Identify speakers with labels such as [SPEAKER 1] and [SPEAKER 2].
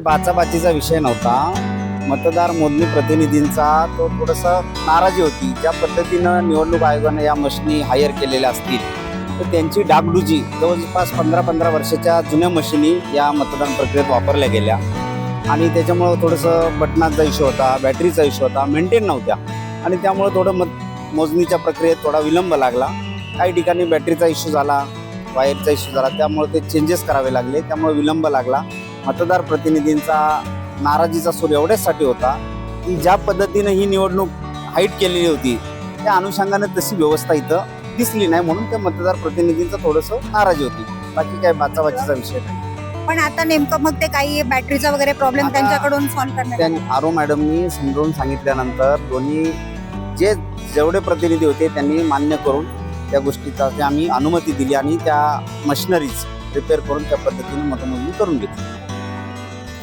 [SPEAKER 1] बाचाबाचीचा विषय नव्हता. मतदार मोजणी प्रतिनिधींचा तो थोडंसं नाराजी होती. ज्या पद्धतीनं निवडणूक आयोगाने या मशिनी हायर केलेल्या असतील तर त्यांची डागडुजी जवळपास पंधरा पंधरा वर्षाच्या जुन्या मशिनी या मतदान प्रक्रियेत वापरल्या गेल्या. आणि त्याच्यामुळं थोडंसं बटनाचा इश्यू होता बॅटरीचा इश्यू होता मेंटेन नव्हत्या. आणि त्यामुळं थोडं मत मोजणीच्या प्रक्रियेत थोडा विलंब लागला. काही ठिकाणी बॅटरीचा इश्यू झाला वायरचा इश्यू झाला. त्यामुळे ते चेंजेस करावे लागले. त्यामुळे विलंब लागला. मतदार प्रतिनिधींचा नाराजीचा सूर एवढ्याचसाठी होता की ज्या पद्धतीनं ही निवडणूक हाईट केलेली होती त्या अनुषंगाने तशी व्यवस्था इथं दिसली नाही म्हणून त्या मतदार प्रतिनिधींचं थोडंसं नाराजी होती. बाकी काय बाचाबाचीचा विषय नाही.
[SPEAKER 2] पण आता नेमकं मग ते काही बॅटरीचा वगैरे प्रॉब्लेम
[SPEAKER 1] आता-
[SPEAKER 2] त्यांच्याकडून सॉल्व्ह करण्यात
[SPEAKER 1] आरो मॅडमनी समजावून सांगितल्यानंतर दोन्ही जे जेवढे प्रतिनिधी होते त्यांनी मान्य करून त्या गोष्टीचा ते आम्ही अनुमती दिली आणि त्या मशिनरीज रिपेअर करून त्या पद्धतीने मतमोजणी करून घेतली.